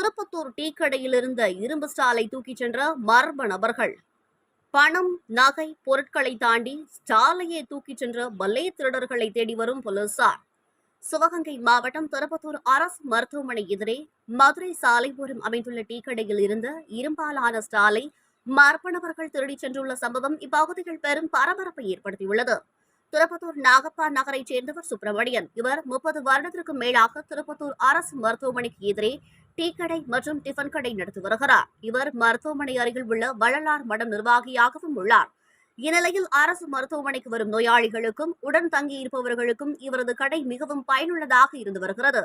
Tirupattur tea கடையில் இருந்த இரும்பு ஸ்டாலை தூக்கிச் சென்ற மர்ம நபர்கள். பணம் நகை பொருட்களை தாண்டி ஸ்டாலையே தூக்கிச் சென்ற பல்லே திருடர்களை தேடி வரும் போலீசார். சிவகங்கை மாவட்டம் திருப்பத்தூர் அரசு மருத்துவமனை எதிரே மதுரை சாலைபுரம் அமைந்துள்ள டீ கடையில் இருந்த இரும்பாலான ஸ்டாலை மர்ம நபர்கள் திருடிச் சென்றுள்ள சம்பவம் இப்பகுதியில் பெரும் பரபரப்பை ஏற்படுத்தியுள்ளது. திருப்பத்தூர் நாகப்பா நகரைச் சேர்ந்தவர் சுப்பிரமணியன். இவர் முப்பது வருடத்திற்கு மேலாக திருப்பத்தூர் அரசு மருத்துவமனைக்கு எதிரே டீ கடை மற்றும் டிஃபன் கடை நடத்தி வருகிறார். இவர் மருத்துவமனை அருகில் உள்ள வள்ளலார் மடம் நிர்வாகியாகவும் உள்ளார். இந்நிலையில் அரசு மருத்துவமனைக்கு வரும் நோயாளிகளுக்கும் உடன் தங்கியிருப்பவர்களுக்கும் இவரது கடை மிகவும் பயனுள்ளதாக இருந்து வருகிறது.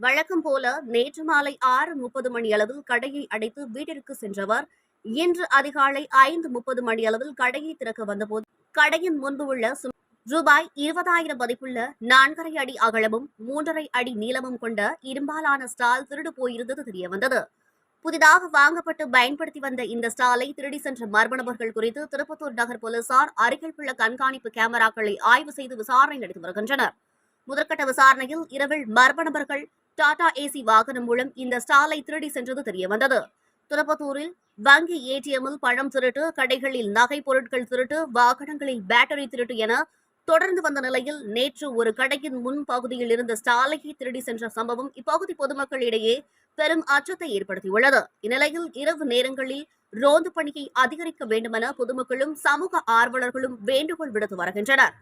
வழக்கம் போல நேற்று மாலை ஆறு முப்பது மணி அளவில் கடையை அடைத்து வீட்டிற்கு சென்றவர் இன்று அதிகாலை ஐந்து முப்பது மணி அளவில் கடையை திறக்க வந்தபோது கடையின் முன்பு உள்ள ரூபாய் இருபதாயிரம் மதிப்புள்ள நான்கரை அடி அகலமும் மூன்றரை அடி நீளமும் கொண்ட இரும்பாலான ஸ்டால் திருடு போயிருந்தது தெரிய வந்தது புதிதாக வாங்கப்பட்டு பயன்படுத்தி வந்த இந்த ஸ்டாலை திருடி சென்ற மர்ம நபர்கள் குறித்து திருப்பத்தூர் நகர் போலீசார் அருகில் உள்ள கண்காணிப்பு கேமராக்களை ஆய்வு செய்து விசாரணை நடத்தி வருகின்றனர். முதற்கட்ட விசாரணையில் இரவில் மர்ம நபர்கள் டாடா ஏசி வாகனம் மூலம் இந்த ஸ்டாலை திருடி சென்றது தெரிய வந்தது திருப்பத்தூரில் வங்கி ஏடிஎம்மில் பணம் திருட்டு கடைகளில் நகை பொருட்கள் திருட்டு வாகனங்களில் பேட்டரி திருட்டு என தொடர்ந்து வந்த நிலையில் நேற்று ஒரு கடையின் முன் பகுதியில் இருந்த ஸ்டாலையை திருடி சென்ற சம்பவம் இப்பகுதி பொதுமக்களிடையே பெரும் அச்சத்தை ஏற்படுத்தியுள்ளது. இந்நிலையில் இரவு நேரங்களில் ரோந்து பணியை அதிகரிக்க வேண்டுமென பொதுமக்களும் சமூக ஆர்வலர்களும் வேண்டுகோள் விடுத்து வருகின்றனர்.